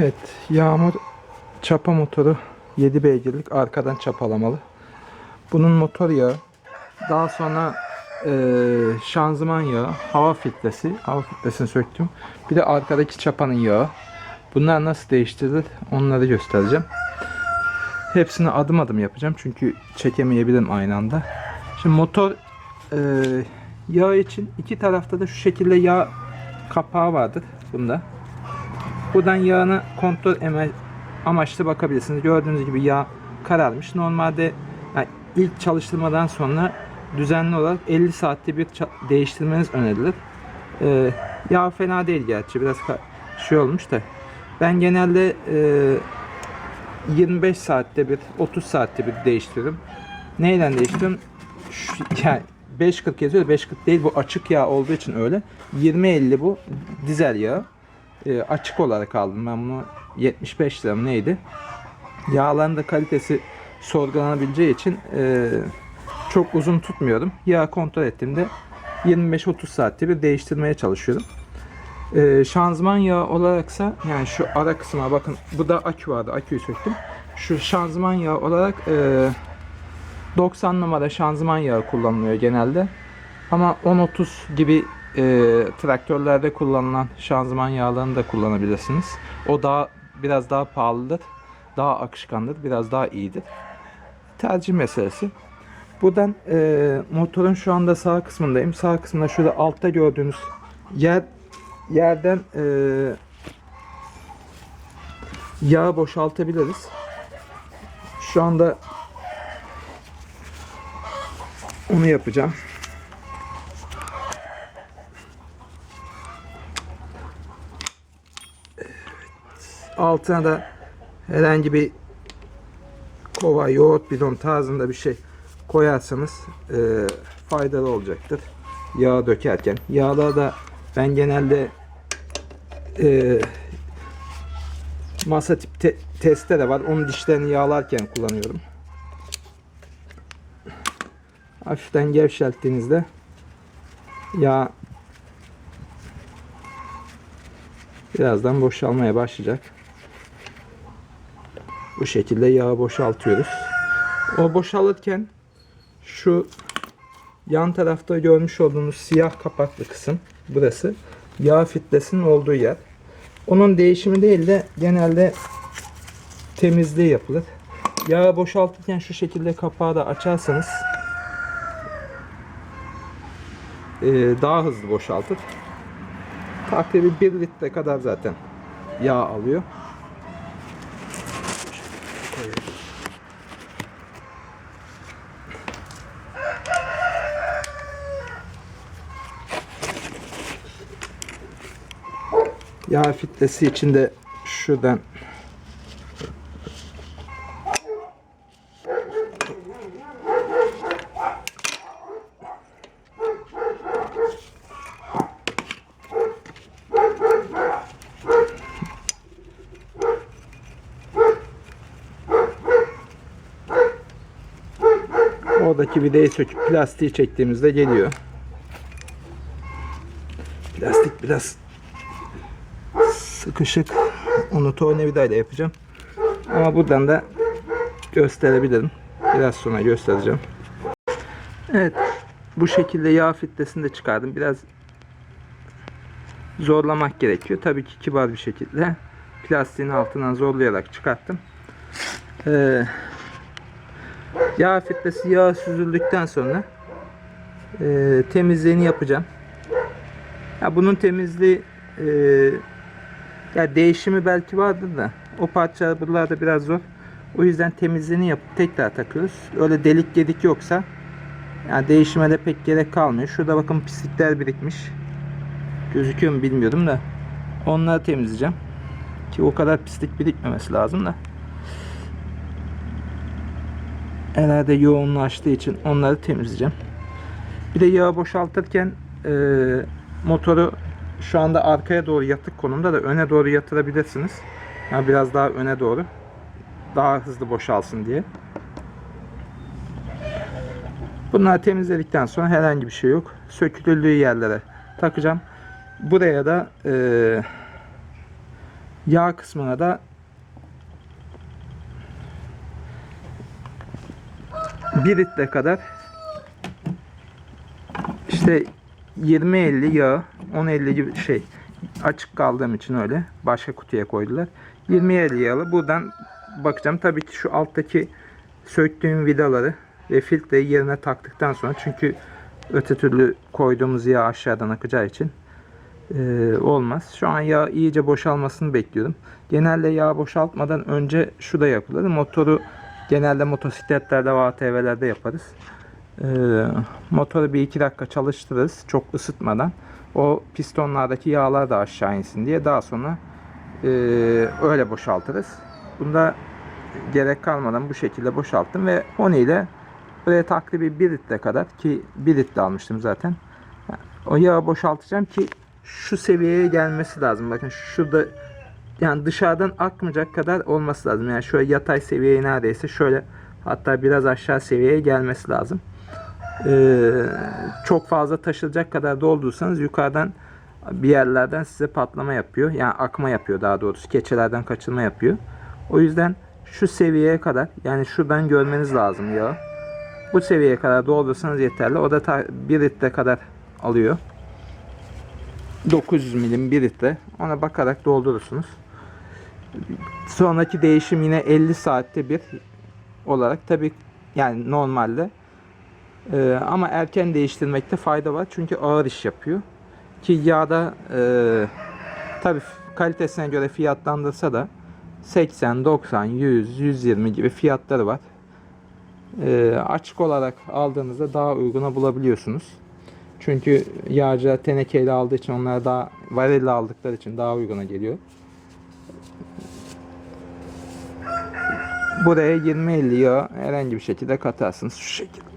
Evet, yağmur çapa motoru 7 beygirlik arkadan çapalamalı. Bunun motor yağı, daha sonra eee, şanzıman yağı, hava filtresi, hava filtresini söktüm. Bir de arkadaki çapanın yağı. Bunlar nasıl değiştirilir onları göstereceğim. Hepsini adım adım yapacağım çünkü çekemeyebilirim aynı anda. Şimdi motor eee yağı için iki tarafta da şu şekilde yağ kapağı vardır bunda. Buradan yağını kontrol amaçlı bakabilirsiniz. Gördüğünüz gibi yağ kararmış. Normalde yani ilk çalıştırmadan sonra düzenli olarak 50 saatte bir değiştirmeniz önerilir. Ee, yağ fena değil gerçi. Biraz şey olmuş da. Ben genelde e, 25 saatte bir, 30 saatte bir değiştiririm. Neyle değiştiririm? Şu, yani 5.40 yazıyor. 5.40 değil bu açık yağ olduğu için öyle. 20.50 bu dizel yağı e, açık olarak aldım. Ben bunu 75 lira mı neydi? Yağların da kalitesi sorgulanabileceği için e, çok uzun tutmuyorum. Yağ kontrol ettiğimde 25-30 saatte bir değiştirmeye çalışıyorum. E, şanzıman yağı olaraksa yani şu ara kısma bakın bu da akü vardı. Aküyü söktüm. Şu şanzıman yağı olarak e, 90 numara şanzıman yağı kullanılıyor genelde. Ama 10-30 gibi e, traktörlerde kullanılan şanzıman yağlarını da kullanabilirsiniz. O daha biraz daha pahalıdır. Daha akışkandır. Biraz daha iyidir. Tercih meselesi. Buradan e, motorun şu anda sağ kısmındayım. Sağ kısmında şurada altta gördüğünüz yer yerden e, yağı boşaltabiliriz. Şu anda onu yapacağım. Altına da herhangi bir kova, yoğurt bidon tarzında bir şey koyarsanız e, faydalı olacaktır. Yağ dökerken. Yağda da ben genelde e, masa tip te- testere var. Onun dişlerini yağlarken kullanıyorum. Hafiften gevşelttiğinizde yağ birazdan boşalmaya başlayacak. Bu şekilde yağı boşaltıyoruz. O boşalırken şu yan tarafta görmüş olduğunuz siyah kapaklı kısım burası yağ filtresinin olduğu yer. Onun değişimi değil de genelde temizliği yapılır. Yağı boşaltırken şu şekilde kapağı da açarsanız eee, daha hızlı boşaltır. Takribi 1 litre kadar zaten yağ alıyor. Yağ filtresi için de şuradan oradaki vidayı söküp plastiği çektiğimizde geliyor. Plastik biraz sıkışık. Onu tornavidayla yapacağım. Ama buradan da gösterebilirim. Biraz sonra göstereceğim. Evet. Bu şekilde yağ filtresini de çıkardım. Biraz zorlamak gerekiyor. Tabii ki kibar bir şekilde plastiğin altından zorlayarak çıkarttım. Ee, yağ filtresi yağ süzüldükten sonra e, temizliğini yapacağım. Ya bunun temizliği e, ya değişimi belki vardır da o parça buralarda biraz zor. O yüzden temizliğini yapıp tekrar takıyoruz. Öyle delik gedik yoksa yani değişime de pek gerek kalmıyor. Şurada bakın pislikler birikmiş. Gözüküyor mu bilmiyorum da. Onları temizleyeceğim. Ki o kadar pislik birikmemesi lazım da. Herhalde yoğunlaştığı için onları temizleyeceğim. Bir de yağı boşaltırken e, motoru şu anda arkaya doğru yatık konumda da öne doğru yatırabilirsiniz. Yani biraz daha öne doğru. Daha hızlı boşalsın diye. Bunları temizledikten sonra herhangi bir şey yok. Sökülüldüğü yerlere takacağım. Buraya da e, Yağ kısmına da bir litre kadar işte 20-50 yağ 10-50 gibi şey açık kaldığım için öyle başka kutuya koydular. 20-50 yağı buradan bakacağım. Tabii ki şu alttaki söktüğüm vidaları ve filtreyi yerine taktıktan sonra çünkü öte türlü koyduğumuz yağ aşağıdan akacağı için eee, olmaz. Şu an yağ iyice boşalmasını bekliyorum. Genelde yağ boşaltmadan önce şu da yapılır. Motoru genelde motosikletlerde ve ATV'lerde yaparız. Eee, motoru bir iki dakika çalıştırırız çok ısıtmadan. O pistonlardaki yağlar da aşağı insin diye daha sonra eee, öyle boşaltırız. Bunda gerek kalmadan bu şekilde boşalttım ve onu ile buraya takribi 1 litre kadar ki 1 litre almıştım zaten. O yağı boşaltacağım ki şu seviyeye gelmesi lazım. Bakın şurada yani dışarıdan akmayacak kadar olması lazım. Yani şöyle yatay seviyeye neredeyse şöyle hatta biraz aşağı seviyeye gelmesi lazım. Ee, çok fazla taşılacak kadar doldursanız yukarıdan bir yerlerden size patlama yapıyor. Yani akma yapıyor daha doğrusu. Keçelerden kaçırma yapıyor. O yüzden şu seviyeye kadar yani şuradan görmeniz lazım yağı. Bu seviyeye kadar doldursanız yeterli. O da ta 1 litre kadar alıyor. 900 milim 1 litre. Ona bakarak doldurursunuz. Sonraki değişim yine 50 saatte bir olarak tabi yani normalde Ee, ama erken değiştirmekte fayda var çünkü ağır iş yapıyor ki yağda e, tabi kalitesine göre fiyatlandırsa da 80, 90, 100, 120 gibi fiyatları var. Ee, açık olarak aldığınızda daha uyguna bulabiliyorsunuz. Çünkü yağcılar tenekeyle aldığı için onlar daha varille aldıkları için daha uyguna geliyor. Buraya 20-50 yağ herhangi bir şekilde katarsınız şu şekilde.